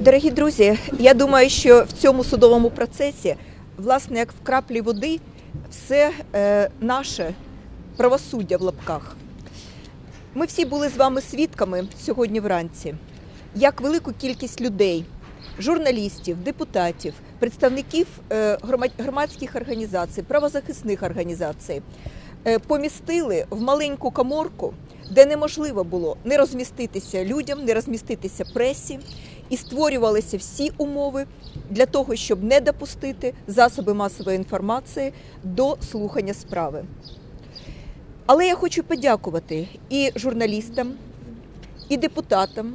Дорогі друзі, я думаю, що в цьому судовому процесі, власне, як в краплі води, все е, наше правосуддя в лапках. Ми всі були з вами свідками сьогодні вранці, як велику кількість людей, журналістів, депутатів, представників е, громадських організацій, правозахисних організацій е, помістили в маленьку каморку, де неможливо було не розміститися людям, не розміститися пресі, і створювалися всі умови для того, щоб не допустити засоби масової інформації до слухання справи. Але я хочу подякувати і журналістам, і депутатам,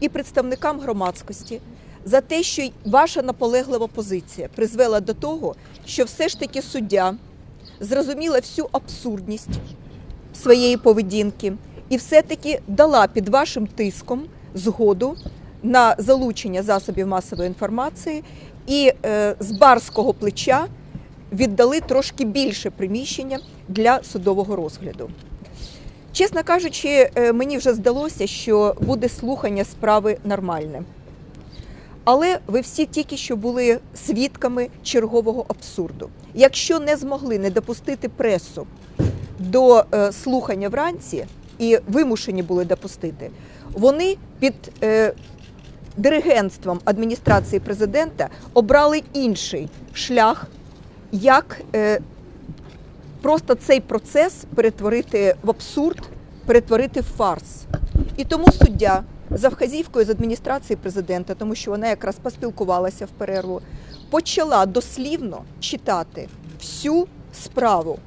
і представникам громадськості за те, що ваша наполеглива позиція призвела до того, що все ж таки суддя зрозуміла всю абсурдність своєї поведінки і все-таки дала під вашим тиском згоду на залучення засобів масової інформації і е, з барського плеча віддали трошки більше приміщення для судового розгляду. Чесно кажучи, е, мені вже здалося, що буде слухання справи нормальне. Але ви всі тільки що були свідками чергового абсурду. Якщо не змогли не допустити пресу до е, слухання вранці і вимушені були допустити, вони під диригентством адміністрації президента обрали інший шлях, як е, просто цей процес перетворити в абсурд, перетворити в фарс. І тому суддя за вказівкою з адміністрації президента, тому що вона якраз поспілкувалася в перерву, почала дослівно читати всю справу.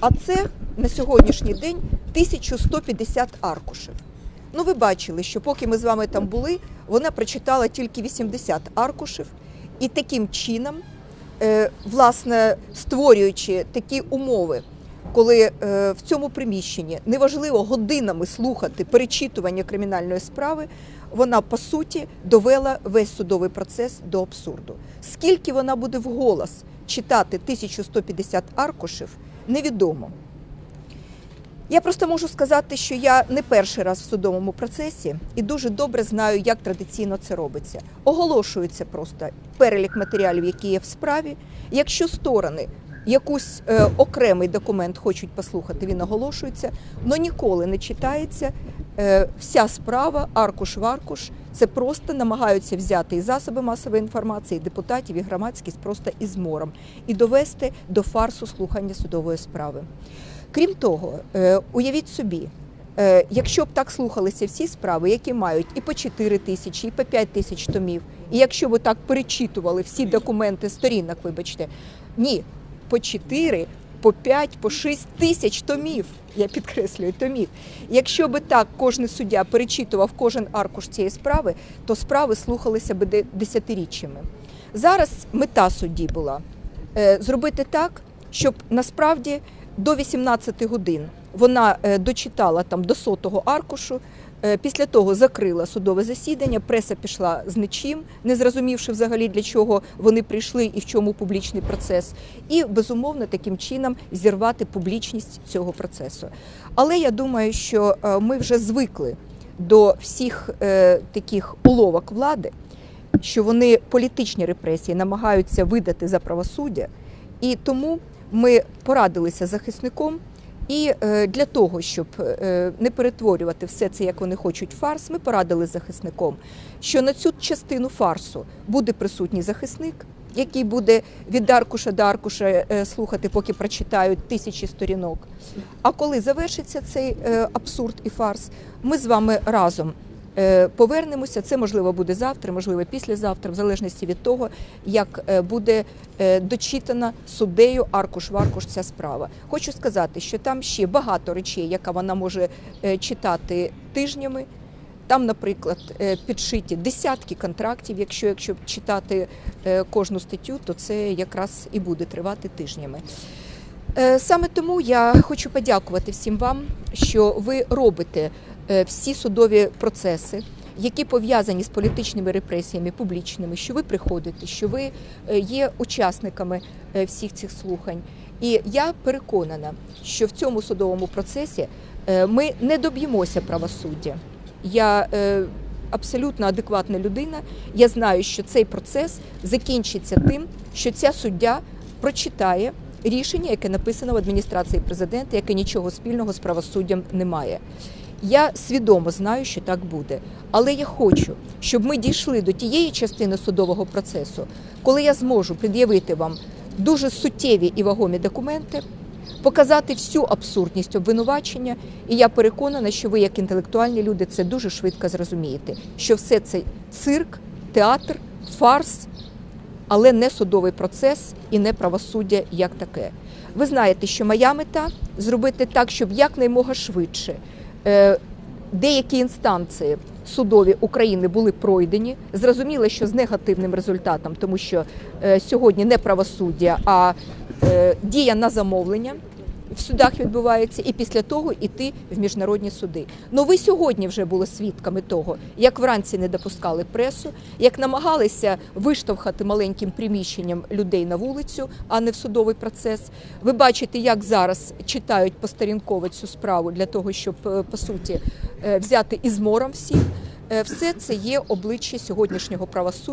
А це на сьогоднішній день 1150 аркушів. Ну, ви бачили, що поки ми з вами там були, вона прочитала тільки 80 аркушів, і таким чином, е, власне, створюючи такі умови, коли е, в цьому приміщенні неважливо годинами слухати перечитування кримінальної справи, вона по суті довела весь судовий процес до абсурду. Скільки вона буде вголос читати 1150 аркушів, невідомо. Я просто можу сказати, що я не перший раз в судовому процесі і дуже добре знаю, як традиційно це робиться. Оголошується просто перелік матеріалів, які є в справі. Якщо сторони якийсь е, окремий документ хочуть послухати, він оголошується, але ніколи не читається е, вся справа, аркуш в аркуш. Це просто намагаються взяти і засоби масової інформації, і депутатів, і громадськість просто із мором і довести до фарсу слухання судової справи. Крім того, е, уявіть собі, е, якщо б так слухалися всі справи, які мають і по 4 тисячі, і по 5 тисяч томів, і якщо б так перечитували всі документи сторінок, вибачте, ні, по 4, по 5, по 6 тисяч томів, я підкреслюю, томів. Якщо би так кожен суддя перечитував кожен аркуш цієї справи, то справи слухалися де- десятиріччями. Зараз мета судді була е, зробити так, щоб насправді до 18 годин вона е, дочитала там до сотого аркушу. е, Після того закрила судове засідання, преса пішла з нічим, не зрозумівши взагалі для чого вони прийшли і в чому публічний процес, і безумовно таким чином зірвати публічність цього процесу. Але я думаю, що е, ми вже звикли до всіх таких уловок влади, що вони політичні репресії намагаються видати за правосуддя, і тому ми порадилися захисником. І е, для того, щоб е, не перетворювати все це, як вони хочуть, фарс, ми порадили захисником, що на цю частину фарсу буде присутній захисник, який буде від аркуша до аркуша е, слухати, поки прочитають тисячі сторінок. А коли завершиться цей абсурд і фарс, ми з вами разом повернемося. Це можливо буде завтра, можливо, післязавтра, в залежності від того, як е, буде е, дочитана суддею аркуш в аркуш ця справа. Хочу сказати, що там ще багато речей, яка вона може е, читати тижнями. Там, наприклад, е, підшиті десятки контрактів. Якщо якщо читати е, кожну статтю, то це якраз і буде тривати тижнями. Е, Саме тому я хочу подякувати всім вам, що ви робите е, всі судові процеси, які пов'язані з політичними репресіями публічними, що ви приходите, що ви е, є учасниками е, всіх цих слухань. І я переконана, що в цьому судовому процесі е, ми не доб'ємося правосуддя. Я е, абсолютно адекватна людина. Я знаю, що цей процес закінчиться тим, що ця суддя прочитає рішення, яке написано в адміністрації президента, яке нічого спільного з правосуддям не має. Я свідомо знаю, що так буде, але я хочу, щоб ми дійшли до тієї частини судового процесу, коли я зможу пред'явити вам дуже суттєві і вагомі документи, показати всю абсурдність обвинувачення. І я переконана, що ви, як інтелектуальні люди, це дуже швидко зрозумієте, що все це цирк, театр, фарс, але не судовий процес і не правосуддя як таке. Ви знаєте, що моя мета зробити так, щоб якнаймога швидше деякі інстанції судові України були пройдені. Зрозуміло, що з негативним результатом, тому що е, сьогодні не правосуддя, а е, дія на замовлення. В судах відбувається і після того йти в міжнародні суди. Ну ви сьогодні вже були свідками того, як вранці не допускали пресу, як намагалися виштовхати маленьким приміщенням людей на вулицю, а не в судовий процес. Ви бачите, як зараз читають посторінково цю справу для того, щоб е, по суті е, взяти ізмором всіх. Е, Все це є обличчя сьогоднішнього правосуддя.